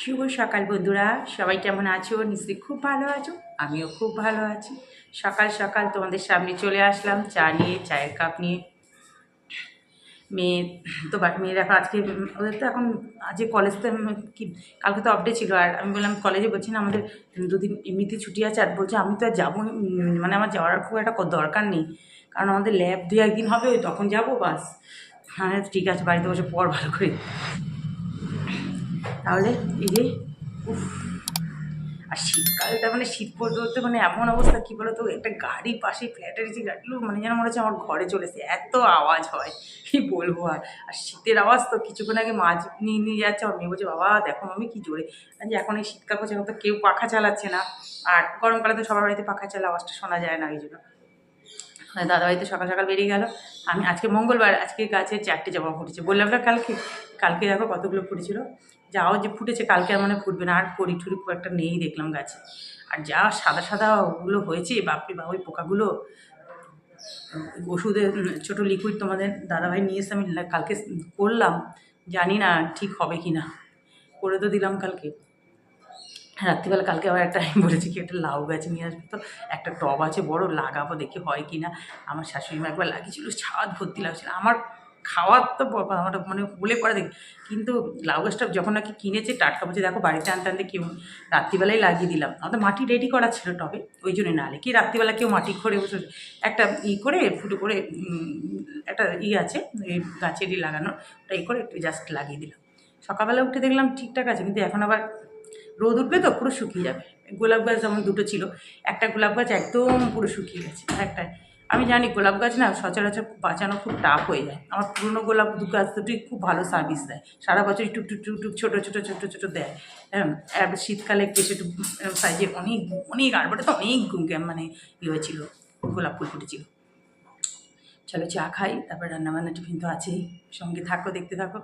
শুভ সকাল বন্ধুরা। সবাই কেমন আছো? নিশ্চয়ই খুব ভালো আছো। আমিও খুব ভালো আছি। সকাল সকাল তোমাদের সামনে চলে আসলাম চা নিয়ে, চায়ের কাপ নিয়ে। মেয়ে তো মেয়েরা এখন আজকে, ওদের তো এখন আজকে কলেজ তো কি, কালকে তো অফডে ছিল। আর আমি বললাম কলেজে বলছি না, আমাদের দুদিন এমনিতে ছুটি আছে। আর বলছে, আমি তো আর যাব মানে আমার যাওয়ার খুব একটা দরকার নেই। কারণ আমাদের ল্যাব দু একদিন হবে ওই তখন যাব বাস। হ্যাঁ ঠিক আছে, বাড়িতে বসে পর ভালো করে। তাহলে এই যে, উফ, আর শীতকালটা মানে শীত পড়তে পড়তে মানে এমন অবস্থা, কী বলতো? একটা গাড়ি পাশে, ফ্ল্যাটের যে গাড়িগুলো মানে যেন মনে হচ্ছে আমার ঘরে চলেছে এত আওয়াজ হয়, কী বলব আর? আর শীতের আওয়াজ তো কিছুক্ষণ আগে মাছ নিয়ে নিয়ে যাচ্ছে, আমার মেয়ে বলছে, বাবা, দেখো আমি কি জোরে। যে এখন এই শীতকাল পড়ছে, এখন তো কেউ পাখা চালাচ্ছে না। আর গরমকালে তো সবার বাড়িতে পাখা চালা আওয়াজটা শোনা যায় না, এই জন্য। মানে দাদাভাই তো সকাল সকাল বেরিয়ে গেল। আমি আজকে মঙ্গলবার, আজকে গাছে চারটে জবা ফুটেছে বললাম, না, কালকে কালকে দেখো কতগুলো ফুটেছিল যাও যে ফুটেছে কালকে আর মানে ফুটবে না। আর কড়ি ঠুরি খুব একটা নেই দেখলাম গাছে। আর যা সাদা সাদা ওগুলো হয়েছে বাপরে বাবা ওই পোকাগুলো। ওষুধে উম, ছোটো লিকুইড তোমাদের দাদাভাই নিয়ে এসে আমি কালকে করলাম। জানি না ঠিক হবে কি না। করে তো দিলাম কালকে। রাত্রিবেলা কালকে আবার একটা আমি বলেছি কি একটা লাউ গাছ নিয়ে আসবে তো। একটা টব আছে বড় লাগাবো দেখি হয় কি না। আমার শাশুড়ি মা একবার লাগিয়েছিল ছাদ ভর্তি লাগছিল। আমার খাওয়ার তো আমার মানে বলে পরে দেখি কিন্তু লাউ গাছটা যখন নাকি কিনেছে, টাটকা বলছে, দেখো, বাড়িতে আনতে আনতে কেউ রাত্রিবেলায় লাগিয়ে দিলাম। আমাদের মাটি রেডি করা ছিল টবে, ওই জন্য নালে কি রাত্রিবেলা কেউ মাটি করে বসে একটা ই করে, ফুটো করে একটা ই আছে, এই গাছেরই লাগানো, ওটা ই করে একটু জাস্ট লাগিয়ে দিলাম। সকালবেলা উঠে দেখলাম ঠিকঠাক আছে, কিন্তু এখন আবার রোদ উঠবে তো, পুরো শুকিয়ে যাবে। গোলাপ গাছ যেমন দুটো ছিল, একটা গোলাপ গাছ একদম পুরো শুকিয়ে গেছে একটা আমি জানি গোলাপ গাছ না সচরাচর বাঁচানো খুব টাফ হয়ে যায়। আমার পুরনো গোলাপ দু গাছ দুটোই খুব ভালো সার্ভিস দেয়। সারা বছর টুক টুক টুক টুক ছোটো ছোটো ছোটো ছোটো দেয়। হ্যাঁ শীতকালে একটু সাইজে অনেক অনেক আরবারে তো, অনেক মানে ইয়ে হয়েছিল, গোলাপ ফুল ফুটেছিল। চলো চা খাই, তারপর রান্নাবান্না টিফিন তো আছেই। সঙ্গে থাকো, দেখতে থাকো।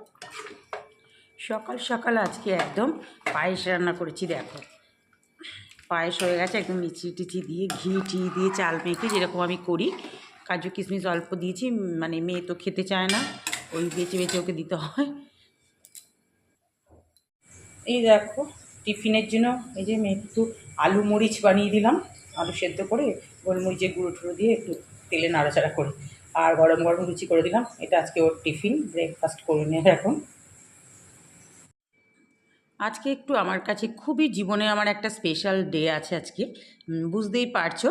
সকাল সকাল আজকে একদম পায়েস রান্না করেছি, দেখো। পায়েস হয়ে গেছে, একদম মিচি টিচি দিয়ে ঘি, টি দিয়ে চাল মেখে যেরকম আমি করি। কাজু, কিশমিশ অল্প দিয়েছি মানে মেয়ে তো খেতে চায় না, ওই বেছে বেছে ওকে দিতে হয়। এই দেখো, টিফিনের জন্য এই যে মেয়ে একটু আলু মরিচ বানিয়ে দিলাম, আলু সেদ্ধ করে গোলমরিচের গুঁড়ো টুড়ো দিয়ে একটু তেলে নাড়াচাড়া করে। আর গরম গরম লুচি করে দিলাম, এটা আজকে ওর টিফিন, ব্রেকফাস্ট করে নিয়ে এখন। আজকে একটু আমার কাছে খুবই জীবনে আমার একটা স্পেশাল ডে আছে আজকে। বুঝতেই পারছ?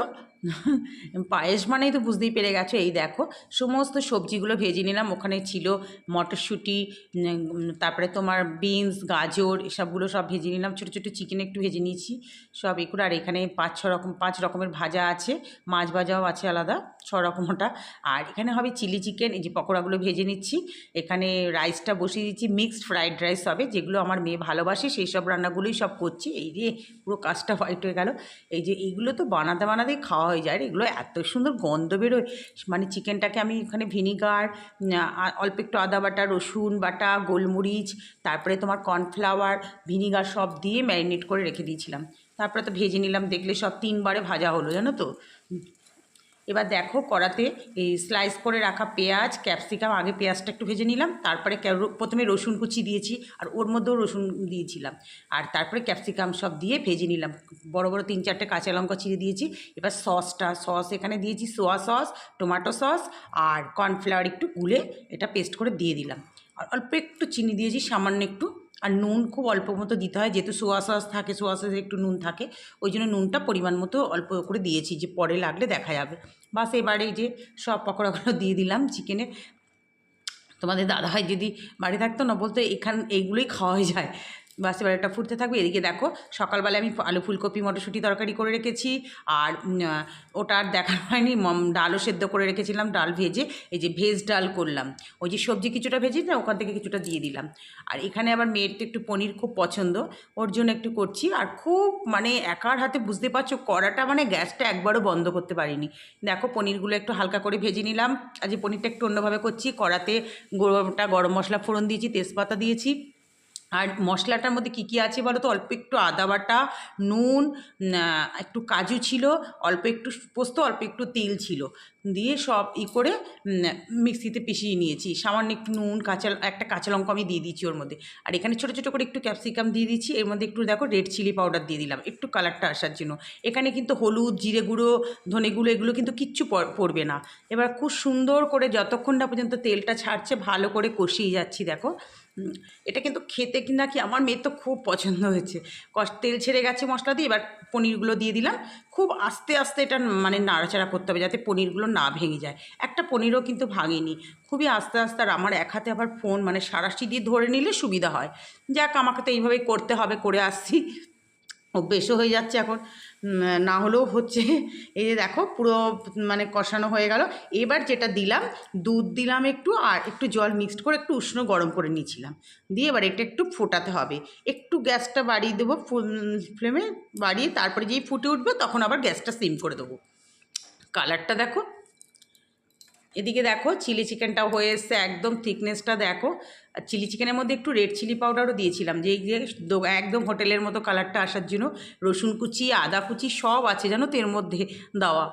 পায়েস মানেই তো বুঝতেই পেরে গেছো, এই দেখো। সমস্ত সবজিগুলো ভেজে নিলাম, ওখানে ছিল মটরশুঁটি তারপরে তোমার বিনস, গাজর, এসবগুলো সব ভেজে নিলাম। ছোটো ছোটো চিকেন একটু ভেজে নিয়েছি, সব এগুলো আর এখানে পাঁচ ছ রকম, পাঁচ রকমের ভাজা আছে, মাছ ভাজাও আছে আলাদা, ছ রকম ওটা। আর এখানে হবে চিলি চিকেন, এই যে পকোড়াগুলো ভেজে নিচ্ছি। এখানে রাইসটা বসিয়ে দিচ্ছি মিক্সড ফ্রাইড রাইস হবে, যেগুলো আমার মেয়ে ভালোবাসে, সেই সব রান্নাগুলোই সব করছি। এই যে পুরো কাজটা হোয়াইট হয়ে গেল। এই যে এইগুলো তো বানাতে বানাতেই খাওয়া হয়ে যায়। এগুলো এত সুন্দর গন্ধ বেরোয়। মানে চিকেনটাকে আমি ওখানে ভিনিগার অল্প একটু আদা বাটা, রসুন বাটা, গোলমরিচ, তারপরে তোমার কর্নফ্লাওয়ার, ভিনিগার সব দিয়ে ম্যারিনেট করে রেখে দিয়েছিলাম। তারপরে তো ভেজে নিলাম, দেখলে সব তিনবারে ভাজা হলো, জানো তো? এবার দেখো কড়াতে এই স্লাইস করে রাখা পেঁয়াজ ক্যাপসিকাম আগে পেঁয়াজটা একটু ভেজে নিলাম, তারপরে প্রথমে রসুন কুচি দিয়েছি আর ওর মধ্যেও রসুন দিয়েছিলাম। আর তারপরে ক্যাপসিকাম সব দিয়ে ভেজে নিলাম। বড় বড় তিন চারটে কাঁচা লঙ্কা চিড়ে দিয়েছি। এবার সসটা, সস এখানে দিয়েছি সোয়া সস টমেটো সস আর কর্নফ্লাওয়ার একটু গুলে এটা পেস্ট করে দিয়ে দিলাম। আর অল্প একটু চিনি দিয়েছি, সামান্য একটু আর নুন খুব অল্প মতো দিতে হয়। যেহেতু সোয়া সস থাকে, সোয়া সসে একটু নুন থাকে, ওই জন্য নুনটা পরিমাণ মতো অল্প করে দিয়েছি যে পরে লাগলে দেখা যাবে। বাস এবারে যে সব পকোড়াগুলো দিয়ে দিলাম চিকেনে। তোমাদের দাদা দাদাভাই যদি বাড়ি থাকতো না বলতো, এখান, এইগুলোই খাওয়া হয়ে যায়। বাস, এবার ফুটতে থাকবে। এদিকে দেখো সকালবেলা আমি আলু ফুলকপি, মটরশুঁটি তরকারি করে রেখেছি। আর ওটা আর দেখানো হয়নি। ডালও সেদ্ধ করে রেখেছিলাম, ডাল ভেজে। এই যে ভেজ ডাল করলাম। ওই যে সবজি কিছুটা ভেজে না, ওখান থেকে কিছুটা দিয়ে দিলাম। আর এখানে আবার মেয়ের একটু পনির খুব পছন্দ। ওর জন্য একটু করছি। আর খুব মানে একার হাতে বুঝতে পারছ, কড়াটা মানে গ্যাসটা একবারও বন্ধ করতে পারিনি। দেখো, পনিরগুলো একটু হালকা করে ভেজে নিলাম। আজ পনিরটা একটু অন্যভাবে করছি। কড়াতে গোটা গরম মশলা ফোড়ন দিয়েছি, তেজপাতা দিয়েছি। আর মশলাটার মধ্যে কী কী আছে বলো তো? অল্প একটু আদা বাটা, নুন একটু কাজু ছিল, অল্প একটু পোস্ত, অল্প একটু তেল ছিল। দিয়ে সব ই করে মিক্সিতে পিষিয়ে নিয়েছি। সামান্য একটু নুন, কাঁচা একটা কাঁচা লঙ্কা আমি দিয়ে দিয়েছি ওর মধ্যে। আর এখানে ছোটো ছোটো করে একটু ক্যাপসিকাম দিয়ে দিচ্ছি। এর মধ্যে একটু দেখো রেড চিলি পাউডার দিয়ে দিলাম। একটু কালারটা আসার জন্য। এখানে কিন্তু হলুদ, জিরে গুঁড়ো, ধনে গুঁড়ো এগুলো কিন্তু কিচ্ছু পড়- পড়বে না। এবার খুব সুন্দর করে যতক্ষণ না পর্যন্ত তেলটা ছাড়ছে, ভালো করে কষিয়ে যাচ্ছি দেখো। এটা কিন্তু খেতে কি না কি আমার মেয়ের তো খুব পছন্দ হয়েছে। তেল ছেড়ে গেছে মশলা দিয়ে, এবার পনিরগুলো দিয়ে দিলাম। খুব আস্তে আস্তে এটা মানে নাড়াচাড়া করতে হবে যাতে পনিরগুলো না ভেঙে যায়। একটা পনিরও কিন্তু ভাঙেনি। খুবই আস্তে আস্তে আর আমার এক হাতে আবার ফোন মানে সারাশি দিয়ে ধরে নিলে সুবিধা হয়। যাক, আমাকে তো এইভাবেই করতে হবে, করে আসছি। অভ্যেসও হয়ে যাচ্ছে এখন। না হলেও হচ্ছে। এই যে দেখো, পুরো মানে কষানো হয়ে গেল। এবার যেটা দিলাম, দুধ দিলাম একটু, আর একটু জল মিক্সড করে একটু উষ্ণ গরম করে নিয়েছিলাম। দিয়ে এবার এটা একটু ফোটাতে হবে। একটু গ্যাসটা বাড়িয়ে দেবো ফ্লেমে বাড়িয়ে তারপরে যেই ফুটে উঠবে, তখন আবার গ্যাসটা সিম করে দেবো। কালারটা দেখো এদিকে দেখো চিলি চিকেনটাও হয়ে এসছে, একদম থিকনেসটা দেখো। আর চিলি চিকেনের মধ্যে একটু রেড চিলি পাউডারও দিয়েছিলাম যে একদম হোটেলের মতো কালারটা আসার জন্য। রসুন কুচি, আদা কুচি সব আছে জানো তো এর মধ্যে দেওয়া।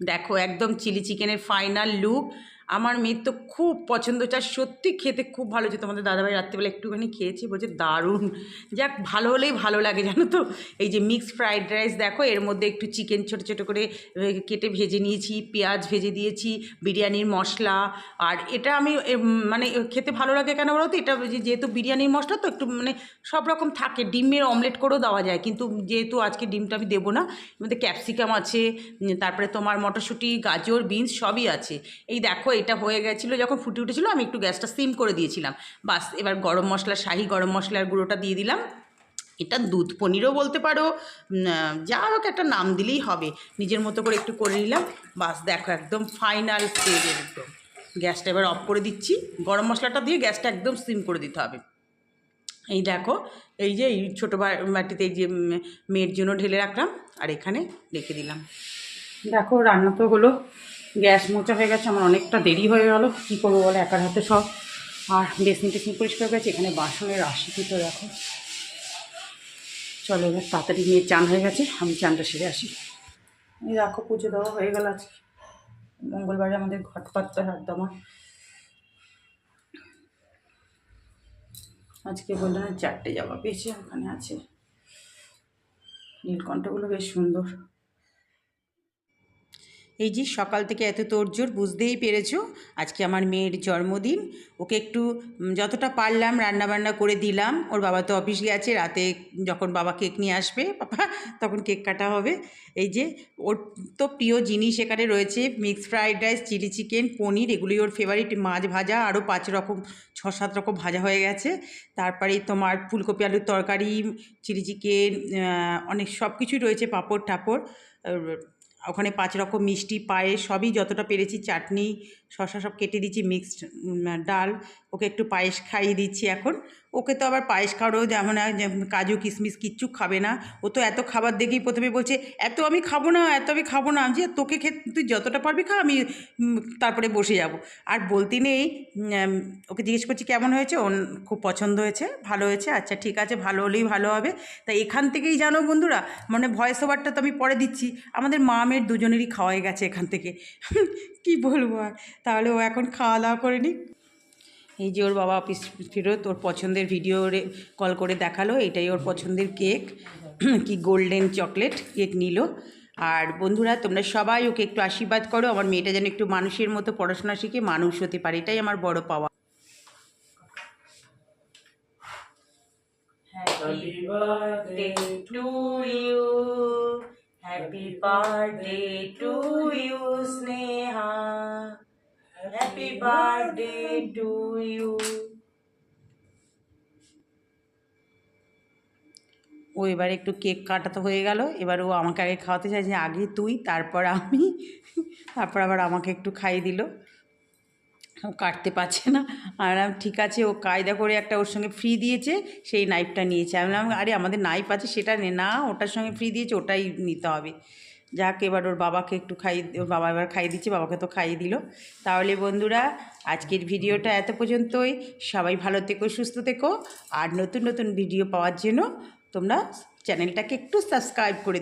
দেখো একদম চিলি চিকেনের ফাইনাল লুক আমার মেয়ের তো খুব পছন্দ আর সত্যি খেতে খুব ভালো হচ্ছে তোমাদের দাদাভাই রাত্রিবেলা একটুখানি খেয়েছি, বলছে দারুণ। যাক, ভালো হলেই ভালো লাগে, জানো তো। এই যে মিক্সড ফ্রাইড রাইস দেখো, এর মধ্যে একটু চিকেন ছোটো ছোটো করে কেটে ভেজে নিয়েছি, পেঁয়াজ ভেজে দিয়েছি, বিরিয়ানির মশলা। আর এটা আমি মানে খেতে ভালো লাগে কেন বলো তো? এটা যেহেতু বিরিয়ানির মশলা তো একটু মানে সব রকম থাকে। ডিমের অমলেট করেও দেওয়া যায়, কিন্তু যেহেতু আজকে ডিমটা আমি দেবো না, এর মধ্যে ক্যাপসিকাম আছে তারপরে তোমার মটরশুঁটি, গাজর বিনস সবই আছে। এই দেখো এটা হয়ে গেছিল, যখন ফুটে উঠেছিলো, আমি একটু গ্যাসটা সিম করে দিয়েছিলাম। বাস, এবার গরম মশলা, শাহি গরম মশলার গুঁড়োটা দিয়ে দিলাম। এটা দুধ পনিরও বলতে পারো যা হোক একটা নাম দিলেই হবে। নিজের মতো করে একটু করে নিলাম। বাস, দেখো একদম ফাইনাল স্টেজের একদম। গ্যাসটা এবার অফ করে দিচ্ছি। গরম মশলাটা দিয়ে গ্যাসটা একদম সিম করে দিতে হবে। এই দেখো, এই যে এই ছোটো বাটিতে যে মেয়ের জন্য ঢেলে রাখলাম। আর এখানে রেখে দিলাম। দেখো, রান্না তো হলো। গ্যাস মোচা হয়ে গেছে, আমার অনেকটা দেরি হয়ে গেল। কী করব বলে, একার হাতে সব। আর বেসিন টেসিন পরিষ্কার গেছে, এখানে বাসনের রাশি তো দেখো চলো এবার তাড়াতাড়ি মেয়ের চান হয়ে গেছে, আমি চানটা সেরে আসি। এই দেখো, পুজো দেওয়া হয়ে গেল আজকে। মঙ্গলবারে আমাদের ঘট পাততে হাত দেওয়া আজকে বলল না, চারটে জামা পেয়েছে, ওখানে আছে। নীলকণ্ঠগুলো বেশ সুন্দর। এই যে সকাল থেকে এত তোড়জোড় বুঝতেই পেরেছ? আজকে আমার মেয়ের জন্মদিন। ওকে একটু যতটা পারলাম রান্নাবান্না করে দিলাম। ওর বাবা তো অফিস গেছে, রাতে যখন বাবা কেক নিয়ে আসবে, বাবা, তখন কেক কাটা হবে। এই যে, ওর তো প্রিয় জিনিস এখানে রয়েছে mix fried rice chilli chicken paneer, এগুলোই ওর ফেভারিট মাছ ভাজা, আরও পাঁচ রকম, ছ, সাত রকম ভাজা হয়ে গেছে। তারপরে তোমার ফুলকপি আলুর তরকারি চিলি চিকেন অনেক সব কিছুই রয়েছে, পাঁপড়, টাপড় ওখানে পাঁচ রকম মিষ্টি, পায়েস সবই যতটা পেরেছি, চাটনি শশা সব কেটে দিয়েছি মিক্সড ডাল ওকে একটু পায়েস খাইয়ে দিচ্ছি এখন। ওকে তো আবার পায়েস খাওয়ারও যেমন কাজু কিশমিশ কিচ্ছু খাবে না। ও তো এত খাবার দেখেই প্রথমে বলছে, এত আমি খাব না, এত আমি খাব না। যে তোকে খেতে তুই যতটা পারবি খা, আমি তারপরে বসে যাব। আর বলতে নেই ওকে জিজ্ঞেস করছি, কেমন হয়েছে? ওর খুব পছন্দ হয়েছে, ভালো হয়েছে। আচ্ছা ঠিক আছে, ভালো হলেই ভালো হবে। তাই এখান থেকেই জানো বন্ধুরা মানে ভয়েস ওভারটা তো আমি পরে দিচ্ছি। আমাদের মা মেয়ের দুজনেরই খাওয়াই গেছে এখান থেকে। কি বলব আর? তাহলে ও এখন খাওয়া দাওয়া করে নিক। এই যে ওর বাবা অফিস ফেরত ওর পছন্দের ভিডিও রে- কল করে দেখাল এটাই ওর পছন্দের কেক কি গোল্ডেন চকলেট কেক নিল আর বন্ধুরা তোমরা সবাই ওকে একটু আশীর্বাদ করো আমার মেয়েটা যেন একটু মানুষের মতো পড়াশোনা শিখে মানুষ হতে পারে এটাই আমার বড় পাওয়া Happy birthday to you. Happy birthday to you, Sneha. Happy birthday to you. ও এবার একটু কেক কাটা তো হয়ে গেল। এবার ও আমাকে আগে খাওয়াতে চাইছে আগে তুই তারপর আমি। তারপর আবার আমাকে একটু খাইয়ে দিল। ও কাটতে পারছে না। আর আমি ঠিক আছে ও কায়দা করে একটা ওর সঙ্গে ফ্রি দিয়েছে সেই নাইফটা নিয়েছে। আমি আরে আমাদের নাইফ আছে সেটা নে। না ওটার সঙ্গে ফ্রি দিয়েছে ওটাই নিতে হবে। যাক, এবার ওর বাবাকে একটু খাইয়ে ওর বাবা এবার খাইয়ে দিচ্ছে, বাবাকে তো খাইয়ে দিল। তাহলে বন্ধুরা, আজকের ভিডিওটা এত পর্যন্তই। সবাই ভালো থেকো, সুস্থ থেকো। আর নতুন নতুন ভিডিও পাওয়ার জন্য তোমরা চ্যানেলটাকে একটু সাবস্ক্রাইব করে